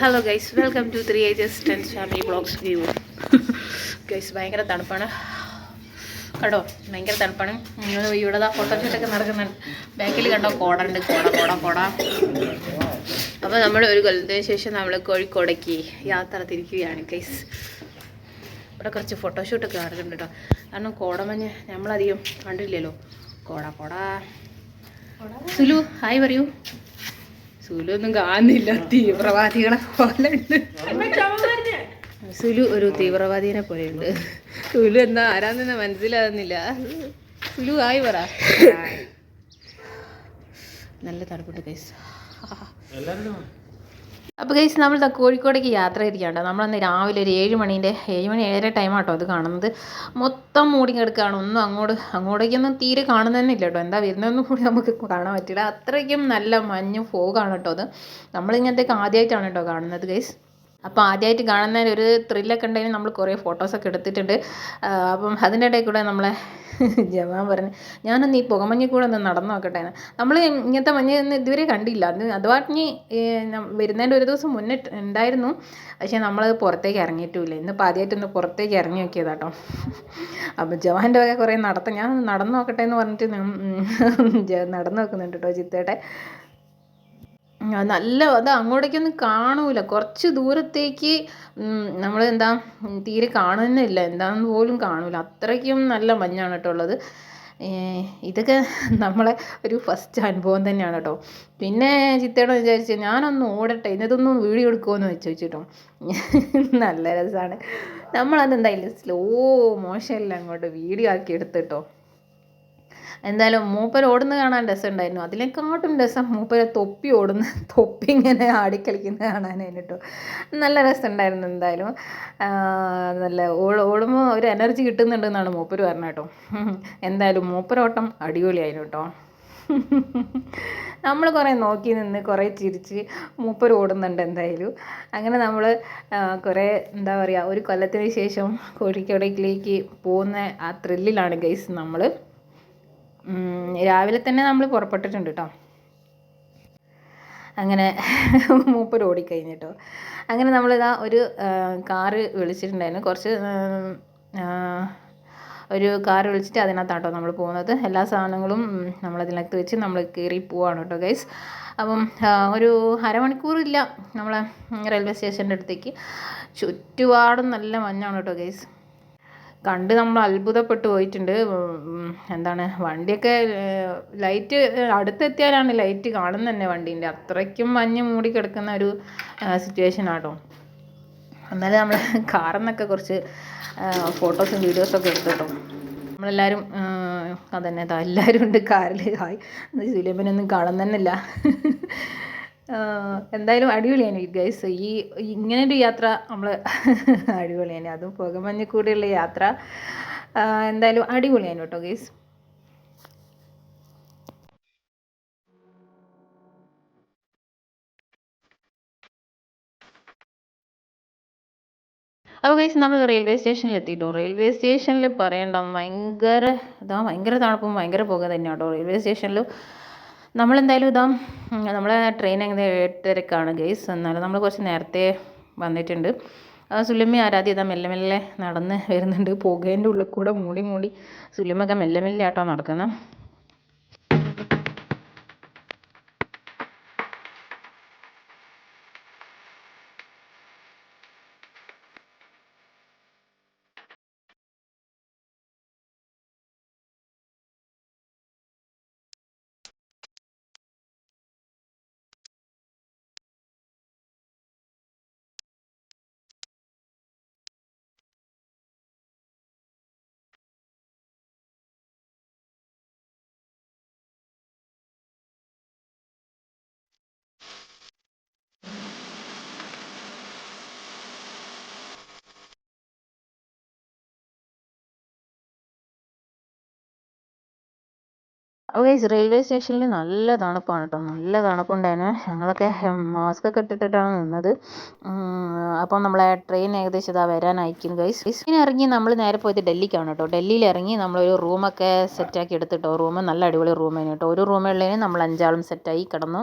Hello guys welcome to three ages tens family blogs view guys ഭയങ്കര തണുപ്പാണ്. കണ്ടോ? ഭയങ്കര തണുപ്പാണ്. ഇവിടെ ഇവിടെ ഫോട്ടോഷൂട്ടൊക്കെ നടക്കുന്നുണ്ട്. ബാക്കിൽ കണ്ടോ? കോട ഉണ്ട് കോട കോട കോട. അപ്പോൾ നമ്മൾ ഒരു കൊല്ലത്തിന് ശേഷം നമ്മൾ കോഴിക്കോടേക്ക് യാത്ര തിരിക്കുകയാണ് ഗൈസ് ഇവിടെ കുറച്ച് ഫോട്ടോഷൂട്ടൊക്കെ നടക്കുന്നുണ്ട് കേട്ടോ. കാരണം കോടമഞ്ഞ് നമ്മളധികം കണ്ടില്ലല്ലോ. കോട കോട. സുലു ഹായ് പറയൂ. സുലു ഒന്നും കാണുന്നില്ല. തീവ്രവാദികളെ പോലെ ഉണ്ട്. സുലു ഒരു തീവ്രവാദിനെ പോലെയുണ്ട് സുലു എന്താ ആരാന്നെന്ന് മനസ്സിലാകുന്നില്ല സുലു ആയി പറ. നല്ല തണുപ്പുണ്ട് കൈസ് അപ്പോൾ ഗൈസ് നമ്മൾ കോഴിക്കോടേക്ക് യാത്ര ചെയ്തിരിക്കുകയാണ് നമ്മളന്ന് രാവിലെ ഒരു ഏഴ് മണീന്റെ ഏഴ് മണി ഏഴര ടൈമാട്ടോ അത് കാണുന്നത്. മൊത്തം മൂടി കിടക്കുകയാണ്. ഒന്നും അങ്ങോട്ട് അങ്ങോട്ടേക്കൊന്നും തീരെ കാണുന്നതന്നെ ഇല്ല കേട്ടോ. എന്താ വരുന്നതെന്നും കൂടി നമുക്ക് കാണാൻ പറ്റില്ല. അത്രയ്ക്കും നല്ല മഞ്ഞ് ഫോഗാണ് കേട്ടോ അത്. നമ്മളിങ്ങനത്തേക്ക് ആദ്യമായിട്ടാണ് കേട്ടോ കാണുന്നത് ഗൈസ് അപ്പോൾ ആദ്യമായിട്ട് കാണുന്നതിന് ഒരു ത്രില്ലൊക്കെ ഉണ്ടെങ്കിൽ നമ്മൾ കുറേ ഫോട്ടോസൊക്കെ എടുത്തിട്ടുണ്ട്. അപ്പം അതിന്റെ ഇടയിൽ കൂടെ നമ്മളെ ജവാൻ പറഞ്ഞു ഞാനൊന്ന് ഈ പുകമഞ്ഞിൽ കൂടെ ഒന്ന് നടന്നു നോക്കട്ടെ നമ്മൾ ഇങ്ങനത്തെ മഞ്ഞ് ഒന്നും ഇതുവരെ കണ്ടില്ല. അത് അഥവാ ഇനി വരുന്നതിന്റെ ഒരു ദിവസം മുന്നേ ഉണ്ടായിരുന്നു. പക്ഷേ നമ്മൾ പുറത്തേക്ക് ഇറങ്ങിയിട്ടുമില്ല ഇന്നിപ്പോൾ ആദ്യമായിട്ടൊന്ന് പുറത്തേക്ക് ഇറങ്ങി നോക്കിയതാ കേട്ടോ അപ്പോൾ ജവാന്റെ വക കുറേ നടത്തം ഞാൻ നടന്നു നോക്കട്ടെ എന്ന് പറഞ്ഞിട്ട് നടന്നു നോക്കുന്നുണ്ട് കേട്ടോ ചിത്തേട്ടെ നല്ല അത് അങ്ങോട്ടേക്കൊന്നും കാണൂല. കുറച്ച് ദൂരത്തേക്ക് നമ്മൾ എന്താ തീരെ കാണുന്നില്ല. എന്താണെന്ന് പോലും കാണൂല. അത്രയ്ക്കും നല്ല മഞ്ഞാണ് കേട്ടോ ഉള്ളത്. ഇതൊക്കെ നമ്മളെ ഒരു ഫസ്റ്റ് അനുഭവം തന്നെയാണ് കേട്ടോ. പിന്നെ ചിത്തേടെ വിചാരിച്ചു ഞാനൊന്ന് ഓടട്ടെ ഇന്നതൊന്നും വീഡിയോ എടുക്കുമോ എന്ന് വെച്ചിട്ടോ നല്ല രസമാണ് നമ്മളത് എന്തായാലും സ്ലോ മോശമല്ല അങ്ങോട്ട് വീഡിയോ ആക്കി എടുത്തിട്ടോ എന്തായാലും മൂപ്പർ ഓടുന്ന കാണാൻ രസമുണ്ടായിരുന്നു. അതിനെക്കാട്ടും രസം മൂപ്പര് തൊപ്പി ഓടുന്ന തൊപ്പി ഇങ്ങനെ ആടിക്കളിക്കുന്ന കാണാനായിരുന്നു കേട്ടോ നല്ല രസമുണ്ടായിരുന്നു എന്തായാലും. നല്ല ഓട് ഓടുമ്പോൾ ഒരു എനർജി കിട്ടുന്നുണ്ടെന്നാണ് മൂപ്പർ പറഞ്ഞത് കേട്ടോ എന്തായാലും മൂപ്പരോട്ടം അടിപൊളിയായിരുന്നു കേട്ടോ നമ്മൾ കുറേ നോക്കി നിന്ന് കുറേ ചിരിച്ച് മൂപ്പർ ഓടുന്നുണ്ട് എന്തായാലും. അങ്ങനെ നമ്മൾ കുറേ എന്താ പറയുക ഒരു കൊല്ലത്തിന് ശേഷം കോഴിക്കോടേക്കിലേക്ക് പോകുന്ന ആ ത്രില്ലിലാണ് ഗൈസ് നമ്മൾ രാവിലെ തന്നെ നമ്മൾ പുറപ്പെട്ടിട്ടുണ്ട് കേട്ടോ അങ്ങനെ മൂപ്പർ ഓടിക്കഴിഞ്ഞിട്ടോ. അങ്ങനെ നമ്മളിതാ ഒരു കാറ് വിളിച്ചിട്ടുണ്ടായിരുന്നു. കുറച്ച് ഒരു കാർ വിളിച്ചിട്ട് അതിനകത്താട്ടോ നമ്മൾ പോകുന്നത്. എല്ലാ സാധനങ്ങളും നമ്മളതിനകത്ത് വെച്ച് നമ്മൾ കയറി പോവാണ് കേട്ടോ ഗൈസ് അപ്പം ഒരു അരമണിക്കൂറില്ല നമ്മളെ റെയിൽവേ സ്റ്റേഷന്റെ അടുത്തേക്ക്. ചുറ്റുപാടും നല്ല മഞ്ഞാണ് കേട്ടോ ഗൈസ് കണ്ട് നമ്മൾ അത്ഭുതപ്പെട്ടു പോയിട്ടുണ്ട്. എന്താണ് വണ്ടിയൊക്കെ ലൈറ്റ് അടുത്തെത്തിയാലാണ് ലൈറ്റ് കാണുന്നത് തന്നെ വണ്ടീന്റെ. അത്രയ്ക്കും മഞ്ഞ് മൂടി കിടക്കുന്ന ഒരു സിറ്റുവേഷൻ ആട്ടോ. എന്നാലും നമ്മൾ കാറിന്നൊക്കെ കുറച്ച് ഫോട്ടോസും വീഡിയോസൊക്കെ എടുത്തു കേട്ടോ. നമ്മളെല്ലാവരും അതന്നെ എല്ലാവരും ഉണ്ട് കാറിൽ ഹായ് സുലൈമനൊന്നും കാണുന്നതന്നെ തന്നെയില്ല ആഹ് എന്തായാലും അടിപൊളിയാണ് ഗൈസ് ഈ ഇങ്ങനൊരു യാത്ര നമ്മൾ അടിപൊളിയാണ് അതും പുകമഞ്ഞ് കൂടെയുള്ള യാത്ര. എന്തായാലും അടിപൊളിയാണ് കേട്ടോ ഗൈസ് അപ്പോൾ ഗൈസ് നമ്മൾ റെയിൽവേ സ്റ്റേഷനിൽ എത്തിയിട്ടു? റെയിൽവേ സ്റ്റേഷനിൽ പറയണ്ട ഭയങ്കര ഇതാ ഭയങ്കര തണുപ്പും ഭയങ്കര പുക തന്നെയാണ് കേട്ടോ റെയിൽവേ സ്റ്റേഷനിൽ നമ്മളെന്തായാലും ഇതാ നമ്മളെ ട്രെയിൻ എങ്ങനെ എട്ടരക്കാണ് ഗൈസ് എന്നാലും നമ്മൾ കുറച്ച് നേരത്തെ വന്നിട്ടുണ്ട്. സുലമി ആരാധ്യ ഇതാ മെല്ലെ മെല്ലെ നടന്ന് വരുന്നുണ്ട്. പുകേന്റെ ഉള്ളിൽ കൂടെ മൂടി മൂടി സുലിമൊക്കെ മെല്ലെ മെല്ലെ ആട്ടോ നടക്കുന്നത് ഗൈസ് റെയിൽവേ സ്റ്റേഷനിൽ നല്ല തണുപ്പാണ് കേട്ടോ നല്ല തണുപ്പുണ്ടായിരുന്നു. ഞങ്ങളൊക്കെ മാസ്ക് ഒക്കെ ഇട്ടിട്ടാണ് നിന്നത്. അപ്പം നമ്മളെ ട്രെയിൻ ഏകദേശം ഇതാ വരാനായിരിക്കുന്നു ഗൈസ് ഇനി ഇറങ്ങി നമ്മൾ നേരെ പോയത് ഡൽഹിക്കാണ് കേട്ടോ ഡൽഹിയിൽ ഇറങ്ങി നമ്മളൊരു റൂമൊക്കെ സെറ്റാക്കി എടുത്തിട്ടോ. റൂം നല്ല അടിപൊളി റൂമായിരുന്നു കേട്ടോ ഒരു റൂമുള്ളതിന് നമ്മൾ അഞ്ചാളും സെറ്റായി കിടന്നു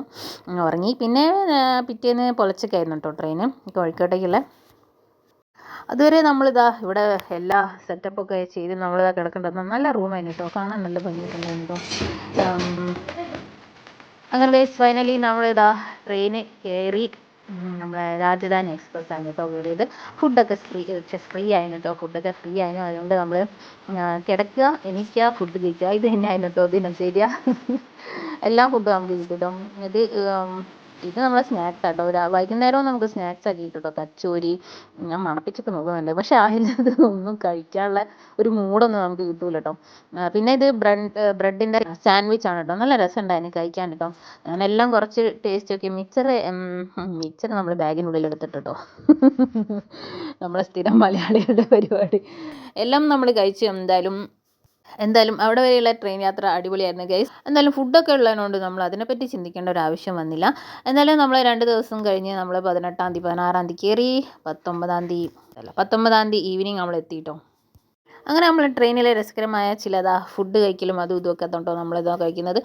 ഉറങ്ങി. പിന്നെ പിറ്റേന്ന് പൊലച്ചക്കായിരുന്നു കേട്ടോ ട്രെയിന് കോഴിക്കോട്ടേക്കുള്ള. അതുവരെ നമ്മളിതാ ഇവിടെ എല്ലാ സെറ്റപ്പൊക്കെ ചെയ്ത് നമ്മളിതാ കിടക്കേണ്ടത് നല്ല റൂമായിരുന്നു കേട്ടോ. കാണാൻ നല്ല ഭംഗിയിട്ടുണ്ടായിരുന്നു കേട്ടോ. അങ്ങനെ ഫൈനലി നമ്മളിതാ ട്രെയിന് കയറി നമ്മളെ രാജധാനി എക്സ്പ്രസ് ആണ് കേട്ടോ കയറിയത്. ഫുഡൊക്കെ ഫ്രീ ഫ്രീ ആയിരുന്നു കേട്ടോ. ഫുഡൊക്കെ ഫ്രീ ആയിരുന്നു. അതുകൊണ്ട് നമ്മൾ കിടക്കുക എനിക്ക് ഫുഡ് കഴിക്കുക. ഇത് തന്നെയായിരുന്നു കേട്ടോ ശരിയാ എല്ലാ ഫുഡും നമുക്ക് കിട്ടും ഇത് ഇത് നമ്മളെ സ്നാക്സ് ആട്ടോ. വൈകുന്നേരവും നമുക്ക് സ്നാക്സ് ആക്കി കിട്ടും. കച്ചോരി ഞാൻ മണപ്പിച്ചൊക്കെ നോക്കുന്നുണ്ട്. പക്ഷെ അതിനകത്ത് ഒന്നും കഴിക്കാനുള്ള ഒരു മൂഡൊന്നും നമുക്ക് കിട്ടൂല കേട്ടോ. പിന്നെ ഇത് ബ്രെഡ് ബ്രെഡിന്റെ സാൻഡ്വിച്ച് ആണ് കേട്ടോ. നല്ല രസമുണ്ടായിരുന്നു കഴിക്കാൻ കേട്ടോ. ഞാനെല്ലാം കുറച്ച് ടേസ്റ്റ് ഒക്കെ മിക്സർ മിക്സർ നമ്മൾ ബാഗിനുള്ളിൽ എടുത്തിട്ട് കേട്ടോ. നമ്മളെ സ്ഥിരം മലയാളികളുടെ പരിപാടി. എല്ലാം നമ്മൾ കഴിച്ചു എന്തായാലും എന്തായാലും അവിടെ വരെയുള്ള ട്രെയിൻ യാത്ര അടിപൊളിയായിരുന്നു ഗൈസ് എന്തായാലും ഫുഡൊക്കെ ഉള്ളതിനോണ്ട് നമ്മൾ അതിനെപ്പറ്റി ചിന്തിക്കേണ്ട ഒരു ആവശ്യം വന്നില്ല. എന്തായാലും നമ്മൾ രണ്ട് ദിവസം കഴിഞ്ഞ് നമ്മൾ പതിനെട്ടാം തീയതി പതിനാറാം തീയതി കയറി പത്തൊമ്പതാം തീയതി അല്ല പത്തൊമ്പതാം തീയതി ഈവനിങ് നമ്മൾ എത്തിയിട്ടോ. അങ്ങനെ നമ്മൾ ട്രെയിനിലെ രസകരമായ ചിലതാ ഫുഡ് കഴിക്കലും അതും ഇതുമൊക്കെ തൊണ്ടോ നമ്മളിതാ കഴിക്കുന്നത്.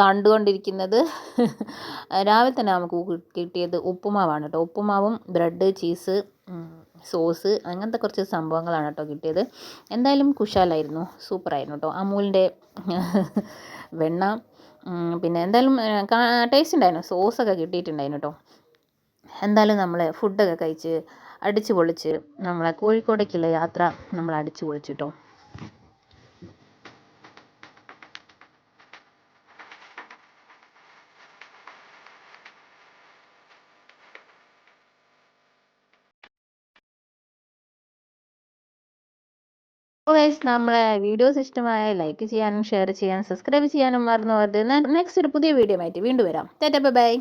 കണ്ടുകൊണ്ടിരിക്കുന്നത്. രാവിലെ തന്നെ നമുക്ക് കിട്ടിയത് ഉപ്പുമാവാണ് കേട്ടോ. ഉപ്പുമാവും ബ്രെഡ് ചീസ് സോസ് അങ്ങനത്തെ കുറച്ച് സംഭവങ്ങളാണ് കേട്ടോ കിട്ടിയത്. എന്തായാലും കുശാലായിരുന്നു. സൂപ്പറായിരുന്നു കേട്ടോ. അമൂലിന്റെ വെണ്ണ പിന്നെ എന്തായാലും ടേസ്റ്റ് ഉണ്ടായിരുന്നു. സോസൊക്കെ കിട്ടിയിട്ടുണ്ടായിരുന്നു കേട്ടോ. എന്തായാലും നമ്മൾ ഫുഡൊക്കെ കഴിച്ച് അടിച്ച് പൊളിച്ച് നമ്മളെ കോഴിക്കോടേക്കുള്ള യാത്ര നമ്മൾ അടിച്ച് പൊളിച്ചു അപ്പോൾ ഗൈസ് നമ്മളെ വീഡിയോസ് ഇഷ്ടമായ ലൈക്ക് ചെയ്യാനും ഷെയർ ചെയ്യാനും സബ്സ്ക്രൈബ് ചെയ്യാനും മറന്നു പോകരുത്. നെക്സ്റ്റ് ഒരു പുതിയ വീഡിയോ ആയിട്ട് വീണ്ടും വരാം. ടാറ്റ ബൈ